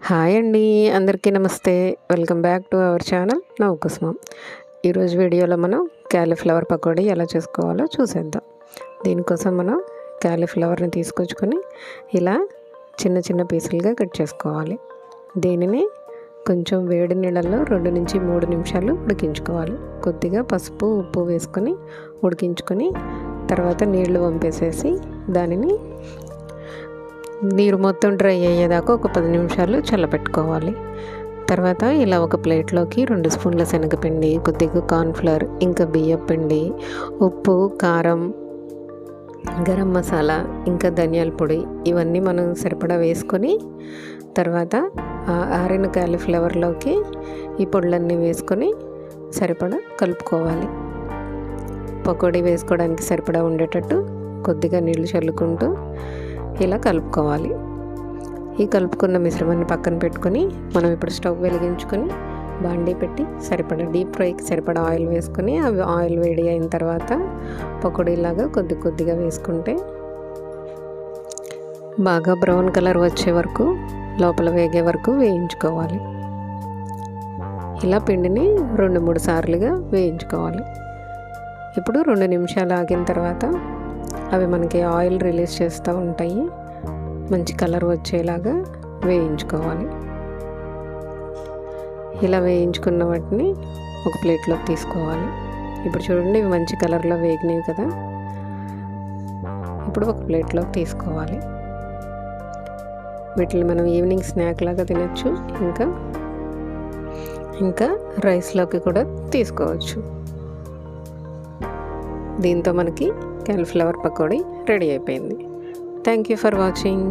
Hi అండి అందరికీ నమస్తే. Welcome back to our channel నా నవకుసుమం. ఈరోజు వీడియోలో మనం క్యాలీఫ్లవర్ పకోడీ ఎలా చేసుకోవాలో చూసేద్దాం. దీనికోసం మనం క్యాలీఫ్లవర్ని తీసుకొచ్చుకొని ఇలా చిన్న చిన్న పీసులుగా కట్ చేసుకోవాలి. దీనిని కొంచెం వేడి నీళ్ళల్లో రెండు నుంచి మూడు నిమిషాలు ఉడికించుకోవాలి. కొద్దిగా పసుపు ఉప్పు వేసుకొని ఉడికించుకొని తర్వాత నీళ్ళు వంపేసేసి దానిని నీరు మొత్తం డ్రై అయ్యేదాకా ఒక పది నిమిషాలు చల్లబెట్టుకోవాలి. తర్వాత ఇలా ఒక ప్లేట్లోకి రెండు స్పూన్ల శనగపిండి కొద్దిగా కార్న్ఫ్లవర్ ఇంకా బియ్యం పిండి ఉప్పు కారం గరం మసాలా ఇంకా ధనియాల పొడి ఇవన్నీ మనం సరిపడా వేసుకొని తర్వాత ఆరిన క్యాలీఫ్లవర్లోకి ఈ పొడులన్నీ వేసుకొని సరిపడా కలుపుకోవాలి. పకోడీ వేసుకోవడానికి సరిపడా ఉండేటట్టు కొద్దిగా నీళ్ళు చల్లుకుంటూ ఇలా కలుపుకోవాలి. ఈ కలుపుకున్న మిశ్రమాన్ని పక్కన పెట్టుకొని మనం ఇప్పుడు స్టవ్ వెలిగించుకొని బాండీ పెట్టి సరిపడా డీప్ ఫ్రైకి సరిపడా ఆయిల్ వేసుకొని అవి ఆయిల్ వేడి అయిన తర్వాత పకోడీలాగా కొద్ది కొద్దిగా వేసుకుంటే బాగా బ్రౌన్ కలర్ వచ్చే వరకు లోపల వేగే వరకు వేయించుకోవాలి. ఇలా పిండిని రెండు మూడు సార్లుగా వేయించుకోవాలి. ఇప్పుడు రెండు నిమిషాలు ఆగిన తర్వాత అవి మనకి ఆయిల్ రిలీజ్ చేస్తూ ఉంటాయి. మంచి కలర్ వచ్చేలాగా వేయించుకోవాలి. ఇలా వేయించుకున్న వాటిని ఒక ప్లేట్లోకి తీసుకోవాలి. ఇప్పుడు చూడండి ఇవి మంచి కలర్లో వేగినవి కదా. ఇప్పుడు ఒక ప్లేట్లోకి తీసుకోవాలి. వీటిని మనం ఈవినింగ్ స్నాక్ లాగా తినచ్చు. ఇంకా ఇంకా రైస్లోకి కూడా తీసుకోవచ్చు. దీంతో మనకి క్యాలిఫ్లవర్ పకోడీ రెడీ అయిపోయింది. Thank you for watching